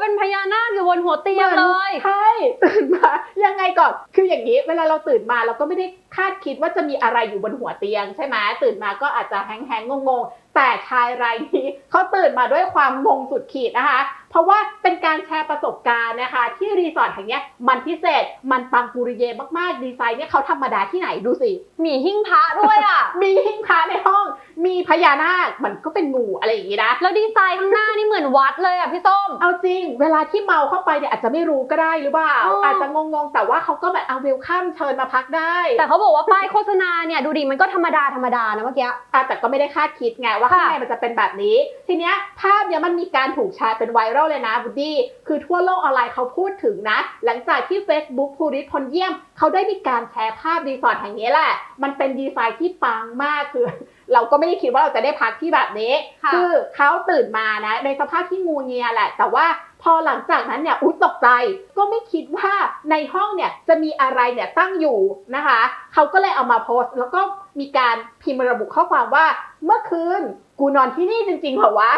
เป็นพญานาคอยู่บนหัวเตียงเลย ใช่ตื่นมายังไงก่อนคืออย่างนี้ เวลาเราตื่นมาเราก็ไม่ได้คาดคิดว่าจะมีอะไรอยู่บนหัวเตียงใช่ไหมตื่นมาก็อาจจะแฮงๆงงๆแต่ชายรายนี้เขาตื่นมาด้วยความงงสุดขีดนะคะ เพราะว่าเป็นการแชร์ประสบการณ์นะคะ ที่รีสอร์ทแห่งเนี้ยมันพิเศษมันปังปุริเยมากๆ ดีไซน์เนี่ยเขาธรรมดาที่ไหนดูสิ มีหิ้งพระด้วยอะ มีหิ้งพระในห้อง มีพญานาคมันก็เป็นงูอะไรอย่างนี้นะ แล้วดีไซน์ข้างหน้านี่เหมือนวัดเลยอะพี่ส้ม เอาจริง เวลาที่เมาเข้าไปเนี่ยอาจจะไม่รู้ก็ได้หรือเปล่าอ๋อออาจจะงงๆ แต่ว่าเขาก็แบบเอาเวลคัมเชิญมาพักได้ แต่เขาบอกว่าป้ายโฆษณาเนี่ยดูดิมันก็ธรรมดาธรรมดานะเมื่อกี้อะแต่ก็ไม่ได้คาดคิดไงว่าค่ะข้างในมันจะเป็นแบบนี้ ทีเนี้ยภาพเนี้ยมันมีการถูกแชร์เป็นไวรัลเลยนะบูดดี้คือทั่วโลกออนไลน์เขาพูดถึงนะ หลังจากที่ Facebook ภูริศพลเยี่ยม เขาได้มีการแชร์ภาพรีสอร์ทแห่งนี้แหละ มันเป็นดีไซน์ที่ปังมากคือ เราก็ไม่ได้คิดว่าเราจะได้พักที่แบบนี้ค่ะคือเขาตื่นมานะในสภาพที่งูเงียแหละ แต่ว่าพอหลังจากนั้นเนี่ยอุ๊ยตกใจ ก็ไม่คิดว่าในห้องเนี่ยจะมีอะไรเนี่ยตั้งอยู่นะคะ เขาก็เลยเอามาโพสต์ แล้วก็มีการพิมพ์ระบุข้อความว่า เมื่อคืนกูนอนที่นี่จริงๆเหรอวะ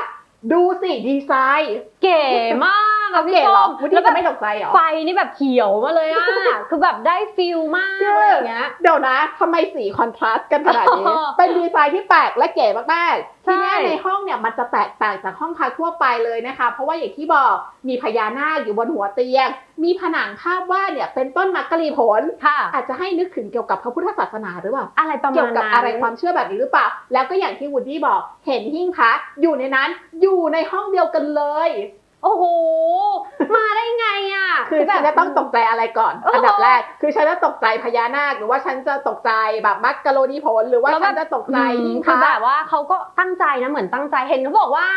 ดูสิดีไซน์เก๋มากอะพี่เก๋เหรส้อมวันแล้นี้วแบจะบไม่ตกใจเหรอไฟนี่แบบเขียวมาเลยอะคือแบบได้ฟิลมากอะไรอย่างเงี้ย เดี๋ยวนะทำไมสีคอนทราสต์กันขนาดนี้อ๋อเป็นดีไซน์ที่แปลกและเก๋มากๆใช่ ทีเนี้ยในห้องเนี่ยมันจะแตกต่างจากห้องพักทั่วไปเลยนะคะ เพราะว่าอย่างที่บอกมีพญานาคอยู่บนหัวเตียง มีผนังภาพวาดเนี่ยเป็นต้นมักกะลีผลค่ะ อาจจะให้นึกถึงเกี่ยวกับพระพุทธศาสนาหรือเปล่าอะไรประมาณเกี่ยวกับนั้นอะไรความเชื่อแบบนี้หรือเปล่า แล้วก็อย่างที่วูดดี้บอกเห็นหิ้งพระอยู่ในนั้นอยู่ในห้องเดียวกันเลย โอ้โห มาได้ไงอะคือฉันจะต้องตกใจอะไรก่อนโอ้โหอันดับแรก คือฉันจะตกใจพญานาคหรือว่าฉันจะตกใจแบบมักกะโรนีผลหรือว่าแล้วแบบฉันจะตกใจหิ้งพคือระแบบว่าเขาก็ตั้งใจนะเหมือนตั้งใจเห็นเขาบอกว่า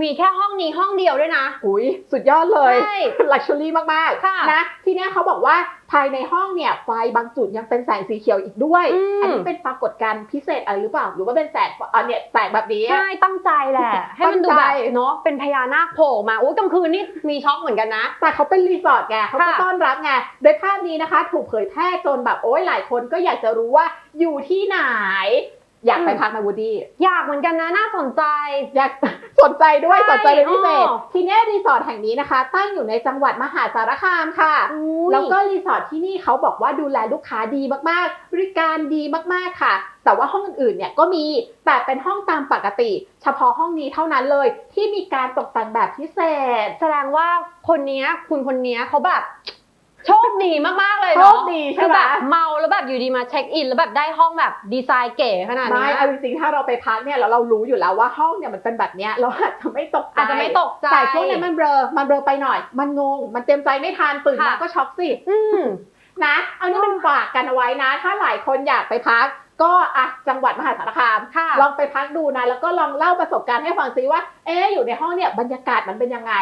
มีแค่ห้องนี้ห้องเดียวด้วยนะ อุ้ยสุดยอดเลยใช่ลักชัวรี่มากค่ะๆนะทีเนี้ยเขาบอกว่าภายในห้องเนี่ยไฟบางจุดยังเป็นแสงสีเขียวอีกด้วย อืม อันนี้เป็นปรากฏการณ์พิเศษอะไรหรือเปล่า หรือว่าเป็นแสงอันเนี้ยแสงแบบนี้ ใช่ตั้งใจแหละ ให้มันดูตั้งแบใจ บเนาะเป็นพญานาคโผล่มาโอ้ยกลางคืนนี่มีช็อกเหมือนกันนะ แต่เขาเป็นรีสอร์ทไงเขาก็ค่ะ ต้อนรับไงโดยภาพนี้นะคะ ถูกเผยแพร่จนแบบโอ้ยหลายคนก็อยากจะรู้ว่าอยู่ที่ไหน อยากไปพักนะวูดดี้อยากเหมือนกันนะน่าสนใจ อยากสนใจด้วยใช่สนใจเป็นพิเศษอ้อทีเนี้ยรีสอร์ทแห่งนี้นะคะ ตั้งอยู่ในจังหวัดมหาสารคามค่ะ แล้วก็รีสอร์ทที่นี่เขาบอกว่าดูแลลูกค้าดีมากๆ บริการดีมากๆค่ะ แต่ว่าห้องอื่นๆเนี่ยก็มีแต่เป็นห้องตามปกติ เฉพาะห้องนี้เท่านั้นเลยที่มีการตกแต่งแบบพิเศษ แสดงว่าคนเนี้ยคุณคนเนี้ยเขาแบบ โชคดีมากๆเลยโชเนาะคดีคืใช่อไหมแบบเมาแล้วแบบอยู่ดีมาเช็คอิน แล้วแบบได้ห้องแบบดีไซน์เก๋ขนาดไม่เนี้ยเอาจริงๆถ้าเราไปพักเนี่ยแล้วเรารู้อยู่แล้วว่าห้องเนี่ยมันเป็นแบบเนี้ยเราอาจจะไม่ตกใจอาจจะไม่ตกใจ แต่ช่วงนี้มันเบลอมันเบลอไปหน่อย มันงง มันเต็มใจไม่ทันตื่นมาค่ะ ก็ช็อกสิ อืม นะ เอานี่มันฝากกันเอาไว้นะ ถ้าหลายคนอยากไปพัก ก็อะจังหวัดมหาสารคามค่ะลองไปพักดูนะ แล้วก็ลองเล่าประสบการณ์ให้ฟังซิว่า เอ๊ะอยู่ในห้องเนี่ยบรรยากาศมันเป็นยังไง